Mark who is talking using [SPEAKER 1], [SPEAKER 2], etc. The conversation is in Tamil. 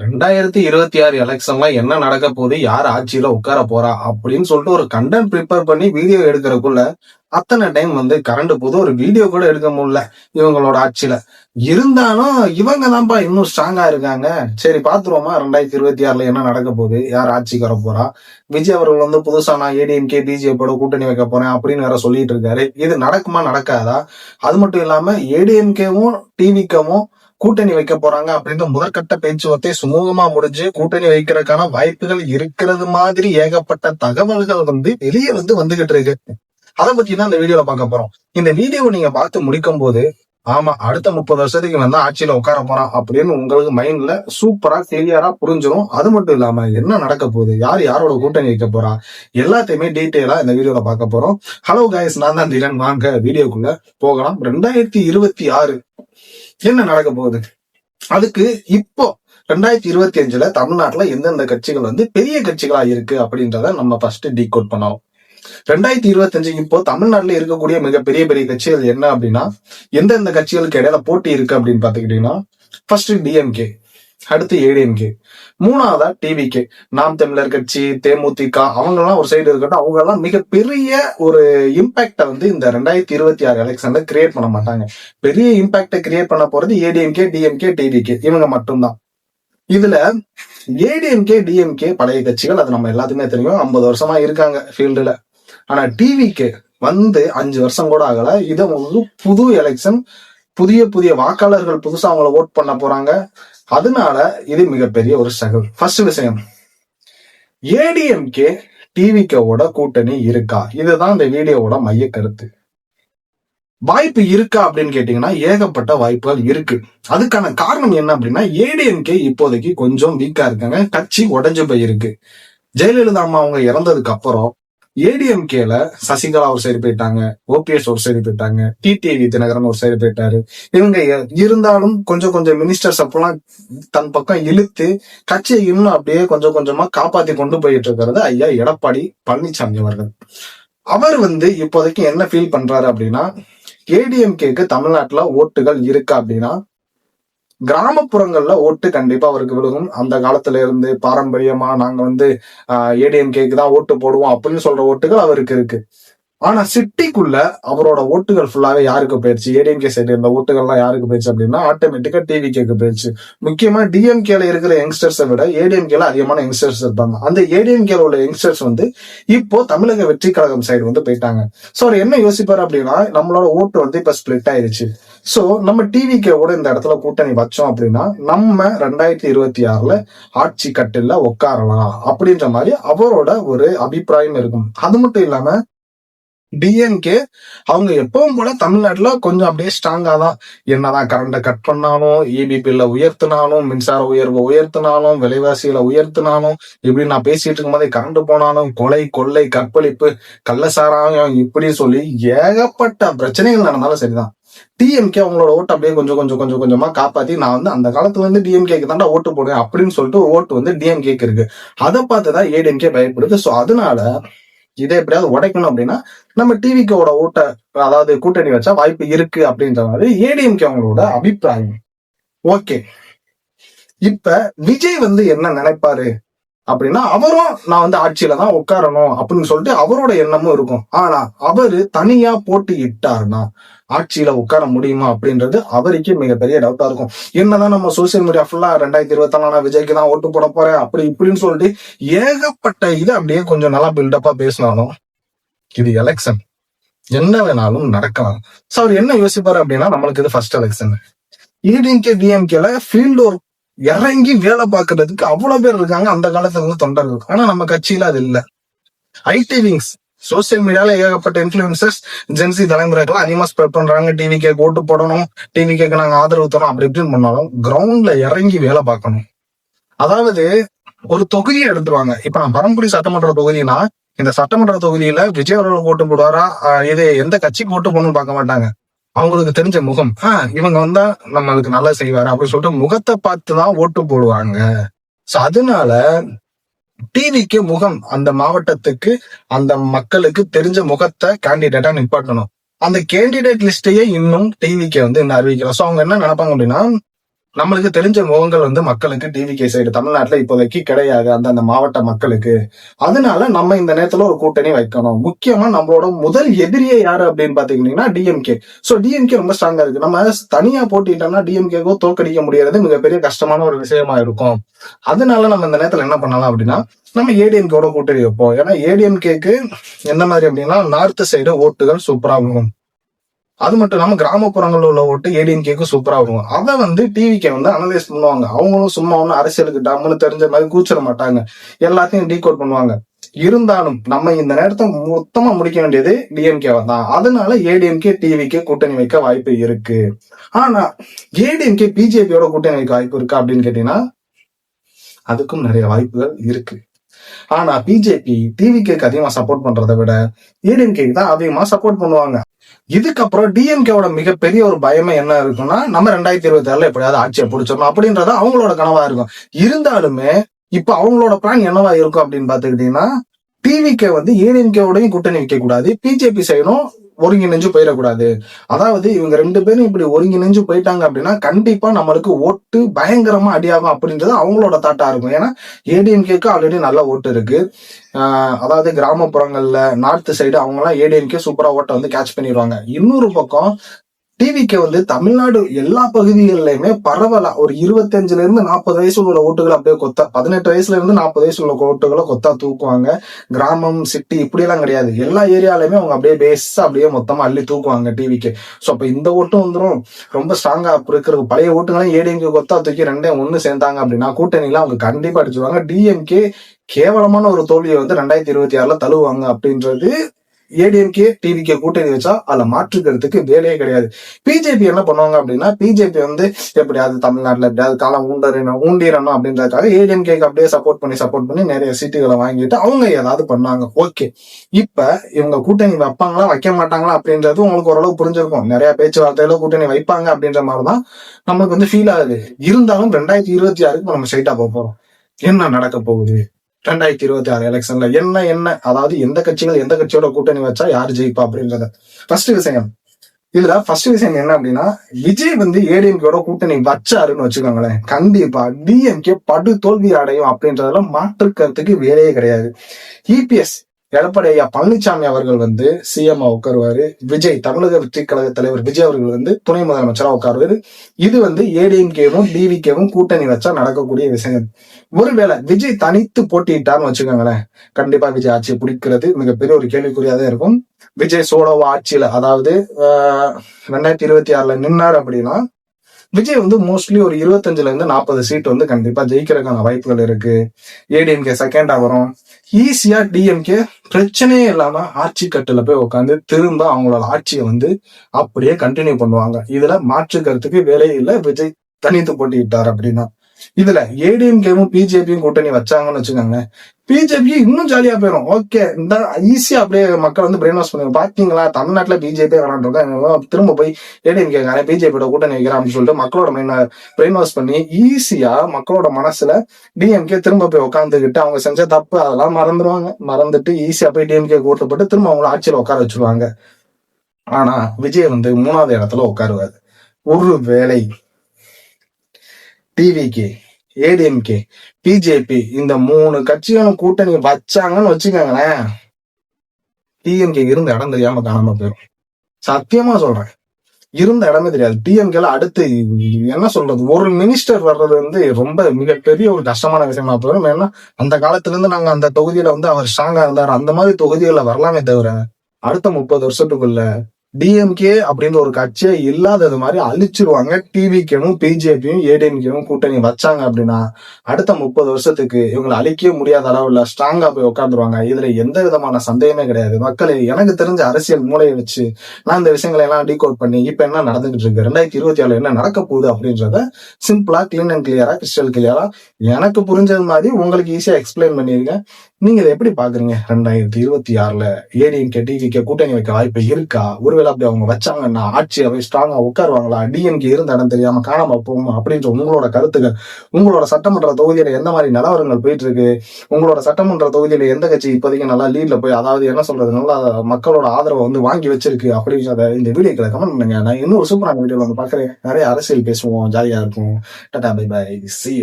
[SPEAKER 1] ரெண்டாயிரத்தி இருபத்தி ஆறு எலெக்ஷன்ல என்ன நடக்க போகுது? யார் ஆட்சியில உட்கார போறா? அப்படின்னு சொல்லிட்டு ஒரு கண்டென்ட் ப்ரிப்பேர் பண்ணி வீடியோ எடுக்கிறதுக்குள்ள அத்தனை டைம் வந்து கரண்ட் போது ஒரு வீடியோ கூட எடுக்க முடியல இவங்களோட ஆட்சியில. இருந்தாலும் இவங்க தான்ப்பா இன்னும் ஸ்ட்ராங்கா இருக்காங்க. சரி பாத்துருவோமா ரெண்டாயிரத்தி இருபத்தி ஆறுல என்ன நடக்க போகுது? யார் ஆட்சிக்கு வர போறா? விஜய் அவர்கள் வந்து புதுசா நான் ஏடிஎம்கே பிஜேபியோட கூட்டணி வைக்க போறேன் அப்படின்னு வேற சொல்லிட்டு இருக்காரு. இது நடக்குமா நடக்காதா? அது மட்டும் இல்லாம ஏடிஎம்கேவும் டிவிக்கவும் கூட்டணி வைக்க போறாங்க அப்படின்ற முதற்கட்ட பேச்சுவார்த்தை சுமூகமா முடிஞ்சு கூட்டணி வைக்கிறதுக்கான வாய்ப்புகள் இருக்கிறது மாதிரி ஏகப்பட்ட தகவல்கள் வந்து வெளியே வந்து வந்துகிட்டு இருக்கு. அதை பத்தி தான் இந்த வீடியோல பார்க்க போறோம். இந்த வீடியோவை நீங்க பார்த்து முடிக்கும் போது ஆமா அடுத்த முப்பது வருஷத்துக்கு வந்தா ஆட்சியில உட்கார போறான் அப்படின்னு உங்களுக்கு மைண்ட்ல சூப்பரா கிளியரா புரிஞ்சிடும் அது மட்டும் இல்லாம என்ன நடக்க போகுது? யார் யாரோட கூட்டணி வைக்க போறா? எல்லாத்தையுமே டீட்டெயிலா இந்த வீடியோல பார்க்க போறோம். ஹலோ காய்ஸ் நான் தான் திலன். வாங்க வீடியோக்குள்ள போகலாம். ரெண்டாயிரத்தி இருபத்தி ஆறு என்ன நடக்க போகுது? அதுக்கு இப்போ ரெண்டாயிரத்தி இருபத்தி அஞ்சுல தமிழ்நாட்டுல எந்தெந்த கட்சிகள் வந்து பெரிய கட்சிகளா இருக்கு அப்படின்றத நம்ம ஃபர்ஸ்ட் டீகோட் பண்ணோம். ரெண்டாயிரத்தி இருபத்தி அஞ்சு இப்போ தமிழ்நாட்டுல இருக்கக்கூடிய மிகப்பெரிய பெரிய கட்சிகள் என்ன அப்படின்னா எந்தெந்த கட்சிகளுக்கு இடையில போட்டி இருக்கு அப்படின்னு பாத்துக்கிட்டீங்கன்னா ஃபர்ஸ்ட் டிஎம்கே அடுத்து ஏடிஎம்கே மூணாவதா டிவிகே நாம் தமிழர் கட்சி தேமுதிக அவங்க எல்லாம் ஒரு சைடு இருக்கட்டும் அவங்க எல்லாம் மிகப்பெரிய ஒரு இம்பாக்டை வந்து இந்த ரெண்டாயிரத்தி இருபத்தி ஆறு எலெக்ஷன்ல கிரியேட் பண்ண மாட்டாங்க. பெரிய இம்பாக்டை கிரியேட் பண்ண போறது ஏடிஎம்கே டிஎம்கே டிவிகே இவங்க மட்டும்தான். இதுல ஏடிஎம்கே டிஎம்கே பழைய கட்சிகள் அது நம்ம எல்லாத்துக்குமே தெரியும். ஐம்பது வருஷமா இருக்காங்க ஃபீல்டுல ஆனா டிவிக்கு வந்து அஞ்சு வருஷம் கூட ஆகல. இதை புது எலெக்ஷன் புதிய புதிய வாக்காளர்கள் புதுசா அவங்கள ஓட் பண்ண போறாங்க. அதனால இது மிகப்பெரிய ஒரு சகல். ஃபர்ஸ்ட் விஷயம். ஏடிஎம்கே டிவிக்கோட கூட்டணி இருக்கா? இதுதான் இந்த வீடியோவோட மைய கருத்து வாய்ப்பு இருக்கா அப்படின்னு கேட்டீங்கன்னா ஏகப்பட்ட வாய்ப்புகள் இருக்கு. அதுக்கான காரணம் என்ன அப்படின்னா ஏடிஎம்கே இப்போதைக்கு கொஞ்சம் வீக்கா இருக்காங்க. கட்சி உடைஞ்சு போயிருக்கு. ஜெயலலிதா அம்மா அவங்க இறந்ததுக்கு அப்புறம் ஏடிஎம்கேல சசிகலா ஒரு சைடு போயிட்டாங்க ஓபிஎஸ் ஒரு சைடு போயிட்டாங்க டிடிவி தினகரன் ஒரு சைடு போயிட்டாரு. இவங்க இருந்தாலும் கொஞ்சம் கொஞ்சம் மினிஸ்டர்ஸ் அப்பெல்லாம் தன் பக்கம் இழுத்து கட்சியை இன்னும் அப்படியே கொஞ்சம் கொஞ்சமா காப்பாத்தி கொண்டு போயிட்டு இருக்கிறது ஐயா எடப்பாடி பழனிசாமி அவர்கள். அவர் வந்து இப்போதைக்கு என்ன ஃபீல் பண்றாரு அப்படின்னா ஏடிஎம்கேக்கு தமிழ்நாட்டுல ஓட்டுகள் இருக்கா அப்படின்னா கிராமப்புறங்கள்ல ஓட்டு கண்டிப்பா அவருக்கு விழுகும். அந்த காலத்துல இருந்து பாரம்பரியமா நாங்க வந்து ஏடிஎம்கேக்கு தான் ஓட்டு போடுவோம் அப்படின்னு சொல்ற ஓட்டுகள் அவருக்கு இருக்கு. ஆனா சிட்டிக்குள்ள அவரோட ஓட்டுகள் ஃபுல்லாவே யாருக்கு போயிடுச்சு ஏடிஎம்கே சைடு இருந்த ஓட்டுகள்லாம் யாருக்கு போயிடுச்சு அப்படின்னா ஆட்டோமேட்டிக்கா டிவி கேக்கு போயிடுச்சு முக்கியமா டிஎம்கேல இருக்கிற யங்ஸ்டர்ஸை விட ஏடிஎம்கேல அதிகமான யங்ஸ்டர்ஸ் இருப்பாங்க. அந்த ஏடிஎம்கேல உள்ள யங்ஸ்டர்ஸ் வந்து இப்போ தமிழக வெற்றி கழகம் சைடு வந்து போயிட்டாங்க. சோ அவர் என்ன யோசிப்பாரு அப்படின்னா நம்மளோட ஓட்டு வந்து இப்ப ஸ்பிளிட் ஆயிருச்சு. சோ நம்ம டிவிக்கே கூட இந்த இடத்துல கூட்டணி வச்சோம் அப்படின்னா நம்ம ரெண்டாயிரத்தி இருபத்தி ஆறுல ஆட்சி கட்டில உட்காரலாம் அப்படின்ற மாதிரி அவரோட ஒரு அபிப்பிராயம் இருக்கும். அது மட்டும் இல்லாம டிஎன்கே அவங்க எப்பவும் போல தமிழ்நாட்டுல கொஞ்சம் அப்படியே ஸ்ட்ராங்கா தான். என்னதான் கரண்ட கட் பண்ணாலும் இபி உயர்த்தினாலும் மின்சார உயர்வை உயர்த்தினாலும் விலைவாசியில உயர்த்தினாலும் இப்படி நான் பேசிட்டு இருக்கும்போதே கரண்ட் போனாலும் கொலை கொள்ளை கற்பழிப்பு கள்ளசாராயம் இப்படி சொல்லி ஏகப்பட்ட பிரச்சனைகள் நடந்தாலும் சரிதான். டிஎம்கே அவங்களோட ஓட்டு அப்படியே கொஞ்சம் கொஞ்சம் கொஞ்சம் கொஞ்சமா காப்பாத்தி நான் வந்து அந்த காலத்துல இருந்து டிஎம்கேக்கு தாண்டா ஓட்டு போடுவேன் அப்படின்னு சொல்லிட்டு ஓட்டு வந்து டிஎம்கேக்கு இருக்கு. அதை பார்த்துதான் ஏடிஎம்கே பயப்படுது. சோ அதனால இதை எப்படியாவது உடைக்கணும் அப்படின்னா நம்ம டிவிக்கோட ஓட்ட அதாவது கூட்டணி வச்சா வாய்ப்பு இருக்கு அப்படின்ற மாதிரி ஏடிஎம்கே அவங்களோட அபிப்பிராயம். ஓகே இப்ப விஜய் வந்து என்ன நினைப்பாரு? அப்படின்னா அவரும் நான் வந்து ஆட்சியில தான் உட்காரணும் அப்படின்னு சொல்லிட்டு அவரோட எண்ணமும் இருக்கும். ஆனா அவரு தனியா போட்டியிட்டாருன்னா ஆட்சியில உட்கார முடியுமா அப்படின்றது அவருக்கே மிகப்பெரிய டவுட்டா இருக்கும். என்னதான் நம்ம சோசியல் மீடியா ஃபுல்லா ரெண்டாயிரத்தி இருபத்தி நாலு விஜய்க்கு தான் ஓட்டு போட போறேன் அப்படி இப்படின்னு சொல்லிட்டு ஏகப்பட்ட இது அப்படியே கொஞ்சம் நல்லா பில்டப்பா பேசினாலும் இது எலெக்ஷன் என்ன வேணாலும் நடக்கலாம். சோ அவர் என்ன யோசிப்பாரு அப்படின்னா நம்மளுக்கு இது ஃபர்ஸ்ட் எலெக்ஷன் ஏடிஎம்கே டிஎம்கேல ஃபீல்டு ஒர்க் இறங்கி வேலை பார்க்கறதுக்கு அவ்வளவு பேர் இருக்காங்க. அந்த காலத்துல இருந்து தொண்டர்கள் ஆனா நம்ம கட்சியில அது இல்ல. ஐடி விங்ஸ் சோசியல் மீடியால ஏகப்பட்ட இன்ஃபுளுசஸ் ஜென்சி தலைமுறைகள் அதிகமா ஸ்ப்ரெட் பண்றாங்க. டிவி கேக்கு ஓட்டு போடணும். டிவி கேக்கு நாங்க ஆதரவு தரோம் அப்படி இப்படின்னு பண்ணாலும் கிரவுண்ட்ல இறங்கி வேலை பார்க்கணும். அதாவது ஒரு தொகுதியை எடுத்துருவாங்க. இப்ப நான் பரம்புரி சட்டமன்ற தொகுதினா இந்த சட்டமன்ற தொகுதியில விஜய் அவர்கள் ஓட்டு போடுவாரா? இது எந்த கட்சிக்கு ஓட்டு போடணும்னு பார்க்க மாட்டாங்க. அவங்களுக்கு தெரிஞ்ச முகம் ஆஹ் இவங்க வந்தா நம்மளுக்கு நல்லா செய்வாரு அப்படின்னு சொல்லிட்டு முகத்தை பார்த்து தான் ஓட்டு போடுவாங்க சோ அதனால டிவிக்கு முகம் அந்த மாவட்டத்துக்கு அந்த மக்களுக்கு தெரிஞ்ச முகத்தை கேண்டிடேட்டா நிப்பாட்டணும். அந்த கேண்டிடேட் லிஸ்டையே இன்னும் டிவிக்கு வந்து இன்னும் அறிவிக்கல. சோ அவங்க என்ன நினைப்பாங்க அப்படின்னா நம்மளுக்கு தெரிஞ்ச முகங்கள் வந்து மக்களுக்கு டிவிகே சைடு தமிழ்நாட்டுல இப்போதைக்கு கிடையாது. அந்தந்த மாவட்ட மக்களுக்கு. அதனால நம்ம இந்த நேரத்துல ஒரு கூட்டணி வைக்கணும். முக்கியமா நம்மளோட முதல் எதிரியே யாரு அப்படின்னு பாத்தீங்கன்னா டிஎம்கே ஸோ டிஎம்கே ரொம்ப ஸ்ட்ராங்கா இருக்கு. நம்ம தனியா போட்டிட்டோம்னா டிஎம்கேக்கோ தோக்கடிக்க முடியாது மிகப்பெரிய கஷ்டமான ஒரு விஷயமா இருக்கும். அதனால நம்ம இந்த நேரத்துல என்ன பண்ணலாம் அப்படின்னா நம்ம ஏடிஎம்கேவோட கூட்டணி வைப்போம். ஏன்னா ஏடிஎம்கேக்கு எந்த மாதிரி அப்படின்னா நார்த் சைடு ஓட்டுகள் சூப்பராகும் அது மட்டும் இல்லாம கிராமப்புறங்களில் உள்ள ஓட்டு ஏடிஎம்கேக்கு சூப்பரா வரும் அதை வந்து டிவிக்கே வந்து அனலைஸ் பண்ணுவாங்க. அவங்களும் சும்மா ஒன்னும் அரசியலுக்கு டம்னு தெரிஞ்ச மாதிரி கூச்சிட மாட்டாங்க. எல்லாத்தையும் டீகோட் பண்ணுவாங்க. இருந்தாலும் நம்ம இந்த நேரத்தை மொத்தமா முடிக்க வேண்டியது டிஎம்கே தான். அதனால ஏடிஎம்கே டிவிக்கு கூட்டணி வைக்க வாய்ப்பு இருக்கு. ஆனா ஏடிஎம்கே பிஜேபியோட கூட்டணி வைக்க வாய்ப்பு இருக்கா அப்படின்னு கேட்டீங்கன்னா அதுக்கும் நிறைய வாய்ப்புகள் இருக்கு. ஆனா பிஜேபி டிவிக்கு அதிகமா சப்போர்ட் பண்றதை விட ஏடிஎம்கேக்கு தான் அதிகமா சப்போர்ட் பண்ணுவாங்க. இதுக்கப்புறம் டிஎம்கேவோட மிகப்பெரிய ஒரு பயமே என்ன இருக்கும்னா நம்ம ரெண்டாயிரத்தி இருபத்தி ஆறுல எப்படியாவது ஆட்சியை பிடிச்சிடணும் அப்படின்றது அவங்களோட கனவா இருக்கும். இருந்தாலுமே இப்ப அவங்களோட பிளான் என்னவா இருக்கும் அப்படின்னு பாத்துக்கிட்டீங்கன்னா டிவிகே வந்து ஏடிஎம்கேவோடையும் கூட்டணி வைக்க கூடாது பிஜேபி சைடும் ஒருங்கிணைஞ்சு போயிடக்கூடாது. அதாவது இவங்க ரெண்டு பேரும் இப்படி ஒருங்கிணைஞ்சு போயிட்டாங்க அப்படின்னா கண்டிப்பா நம்மளுக்கு ஓட்டு பயங்கரமா அடியாகும் அப்படின்றது அவங்களோட தாட்டா இருக்கும். ஏன்னா ஏடிஎம்கேக்கு ஆல்ரெடி நல்ல ஓட்டு இருக்கு. ஆஹ் அதாவது கிராமப்புறங்கள்ல நார்த் சைடு அவங்க எல்லாம் ஏடிஎம்கே சூப்பரா ஓட்டை வந்து கேட்ச் பண்ணிடுவாங்க. இன்னொரு பக்கம் டிவிக்கு வந்து தமிழ்நாடு எல்லா பகுதிகளிலுமே பரவலா. ஒரு இருபத்தஞ்சுல இருந்து நாற்பது வயசு உள்ள ஓட்டுகளை அப்படியே கொத்தா பதினெட்டு வயசுல இருந்து நாற்பது வயசு உள்ள ஓட்டுகளை கொத்தா தூக்குவாங்க. கிராமம் சிட்டி இப்படி எல்லாம் கிடையாது. எல்லா ஏரியாலையுமே அவங்க அப்படியே பேஸா அப்படியே மொத்தமா அள்ளி தூக்குவாங்க டிவிக்கு ஸோ அப்ப இந்த ஓட்டும் வந்துடும் ரொம்ப ஸ்ட்ராங்கா இருக்கிற பழைய ஓட்டுகளும் ஏடிஎம்கே கொத்தா தூக்கி ரெண்டே ஒன்னு சேர்ந்தாங்க அப்படின்னா கூட்டணிலாம் அவங்க கண்டிப்பா அடிச்சிருவாங்க. டிஎம்கே கேவலமான ஒரு தோல்வியை வந்து ரெண்டாயிரத்தி இருபத்தி ஆறுல தழுவாங்க அப்படின்றது ஏடிஎம்கே டிவிகே கூட்டணி வச்சா அதில் மாற்றுக்கிறதுக்கு வேலையே கிடையாது. பிஜேபி என்ன பண்ணுவாங்க அப்படின்னா பிஜேபி வந்து எப்படியாவது தமிழ்நாட்டில் எப்படியாவது காலம் ஊண்டறணும் ஊண்டிடணும் அப்படின்றதுக்காக ஏடிஎம்கேக்கு அப்படியே சப்போர்ட் பண்ணி சப்போர்ட் பண்ணி நிறைய சீட்டுகளை வாங்கிட்டு அவங்க ஏதாவது பண்ணாங்க. ஓகே. இப்ப இவங்க கூட்டணி வைப்பாங்களா வைக்க மாட்டாங்களா அப்படின்றது உங்களுக்கு ஓரளவு புரிஞ்சிருக்கும். நிறைய பேச்சுவார்த்தையில கூட்டணி வைப்பாங்க அப்படின்ற மாதிரி தான் நமக்கு வந்து ஃபீல் ஆகுது. இருந்தாலும் ரெண்டாயிரத்தி இருபத்தி ஆறுக்கு நம்ம ஸ்ட்ரைட்டா போக போறோம். என்ன நடக்க போகுது? ரெண்டாயிரத்தி இருபத்தி ஆறு எலெக்ஷன்ல என்ன என்ன அதாவது எந்த கட்சிகள் எந்த கட்சியோட கூட்டணி வச்சா யார் ஜெயிப்பா அப்படின்றத. ஃபர்ஸ்ட் விஷயம். இதுல ஃபர்ஸ்ட் விஷயம் என்ன அப்படின்னா விஜய் வந்து ஏடிஎம்கேட கூட்டணி வச்சாருன்னு வச்சுக்கோங்களேன். கண்டிப்பா டிஎம்கே படு தோல்வி அடையும் அப்படின்றதுல மாற்றுக்கிறதுக்கு வேலையே கிடையாது. இபிஎஸ் எடப்பாடி ஐயா பழனிசாமி அவர்கள் வந்து சிஎம் உட்காருவாரு. விஜய் தமிழக வெற்றி கழக தலைவர் விஜய் அவர்கள் வந்து துணை முதலமைச்சரா உட்காருவாரு. இது வந்து ஏடிஎம்கேவும் டிவிகேவும் கூட்டணி வச்சா நடக்கக்கூடிய விஷயம். ஒருவேளை விஜய் தனித்து போட்டிட்டார்னு வச்சுக்கோங்களேன் கண்டிப்பா விஜய் ஆட்சியை பிடிக்கிறது மிகப்பெரிய ஒரு கேள்விக்குறியாதான் இருக்கும். விஜய் சோலோவா ஆட்சியில அதாவது ஆஹ், ரெண்டாயிரத்தி இருபத்தி ஆறுல நின்னார் அப்படின்னா விஜய் வந்து மோஸ்ட்லி ஒரு இருபத்தஞ்சுல இருந்து நாற்பது சீட் வந்து கண்டிப்பா ஜெயிக்கிறதுக்கான வாய்ப்புகள் இருக்கு. ஏடிஎம்கே செகண்டா வரும் ஈஸியா டிஎம்கே பிரச்சனையே இல்லாம ஆட்சி கட்டுல போய் உட்காந்து திரும்ப அவங்களோட ஆட்சியை வந்து அப்படியே கண்டினியூ பண்ணுவாங்க. இதுல மாற்றுக்கிறதுக்கு வேலையே இல்லை. விஜய் தனித்து போட்டியிட்டார் அப்படின்னா. இதுல ஏடிஎம்கேவும் பிஜேபியும் கூட்டணி வச்சாங்கன்னு வச்சுக்கோங்க. பிஜேபி இன்னும் ஜாலியா போயிடும் ஓகே இந்த ஈஸியா அப்படியே மக்கள் வந்து பிரெயின் வாஷ் பண்ணுவாங்க பாத்தீங்களா? தமிழ்நாட்டுல பிஜேபி விளாண்டுருக்கோம் திரும்ப போய் ஏடிஎம்கே பிஜேபியோட கூட்டணி வைக்கிறேன் அப்படின்னு சொல்லிட்டு மக்களோட பிரெயின் வாஷ் பண்ணி ஈஸியா மக்களோட மனசுல டிஎம்கே திரும்ப போய் உட்காந்துக்கிட்டு அவங்க செஞ்ச தப்பு அதெல்லாம் மறந்துடுவாங்க மறந்துட்டு ஈஸியா போய் டிஎம்கே கூட்டப்பட்டு திரும்ப அவங்கள ஆட்சியில உட்கார வச்சிருவாங்க. ஆனா விஜய் வந்து மூணாவது இடத்துல உட்காருவாரு. ஒரு வேலை டிவிகே ஏடிஎம்கே பிஜேபி இந்த மூணு கட்சிகளும் கூட்டணி வச்சாங்கன்னு வச்சுக்கோங்களேன். டிஎம்கே இருந்த இடம் தெரியாம காணாம போயிடும் சத்தியமா சொல்றேன். இருந்த இடமே தெரியாது. டிஎம்கேல அடுத்து என்ன சொல்றது? ஒரு மினிஸ்டர் வர்றது வந்து ரொம்ப மிகப்பெரிய ஒரு கஷ்டமான விஷயமா போயிடும் ஏன்னா அந்த காலத்துல இருந்து நாங்க அந்த தொகுதியில வந்து அவர் ஸ்ட்ராங்கா இருந்தார். அந்த மாதிரி தொகுதிகளில் வரலாமே தவிர அடுத்த முப்பது வருஷத்துக்குள்ள டிஎம்கே அப்படின்ற ஒரு கட்சியே இல்லாதது மாதிரி அழிச்சிருவாங்க. டிவிக்கேவும் பிஜேபியும் ஏடிஎம்கேவும் கூட்டணி வச்சாங்க அப்படின்னா அடுத்த முப்பது வருஷத்துக்கு இவங்களை அழிக்கவே முடியாத அளவுல ஸ்ட்ராங்கா போய் உட்காந்துருவாங்க இதுல எந்த விதமான சந்தேகமே கிடையாது. மக்களே எனக்கு தெரிஞ்ச அரசியல் மூளையை வச்சு நான் இந்த விஷயங்களை எல்லாம் டீகோட் பண்ணி இப்ப என்ன நடந்துகிட்டு இருக்கு? ரெண்டாயிரத்தி இருபத்தி ஏழு என்ன நடக்க போகுது அப்படின்றத சிம்பிளா கிளீன் அண்ட் கிளியரா கிறிஸ்டல் கிளியரா எனக்கு புரிஞ்சது மாதிரி உங்களுக்கு ஈஸியா எக்ஸ்பிளைன் பண்ணிருக்கேன் நீங்க இதை எப்படி பாக்குறீங்க? ரெண்டாயிரத்தி இருபத்தி ஆறுல ஏடிஎம்கே டிவிகே கூட்டணி வைக்க வாய்ப்பு இருக்கா? ஒருவேளை அப்படி அவங்க வச்சாங்கன்னா ஆட்சி அவை ஸ்ட்ராங்கா உட்காருவாங்களா? டிஎம்கே இருந்த இடம் தெரியாம காணாம போகும்? அப்படின்ற உங்களோட கருத்துக்கள் உங்களோட சட்டமன்ற தொகுதியில எந்த மாதிரி நிலவரங்கள் போயிட்டு இருக்கு உங்களோட சட்டமன்ற தொகுதியில எந்த கட்சி இப்போதைக்கு நல்லா லீட்ல போய் அதாவது என்ன சொல்றது? நல்லா மக்களோட ஆதரவை வந்து வாங்கி வச்சிருக்கு அப்படின்றத இந்த வீடியோக்களை கமெண்ட் பண்ணுங்க. நான் இன்னொரு சூப்பரான வீடியோல வந்து பாக்குறேன் நிறைய அரசியல் பேசுவோம். ஜாலியா இருக்கும் டாடா பை பை சி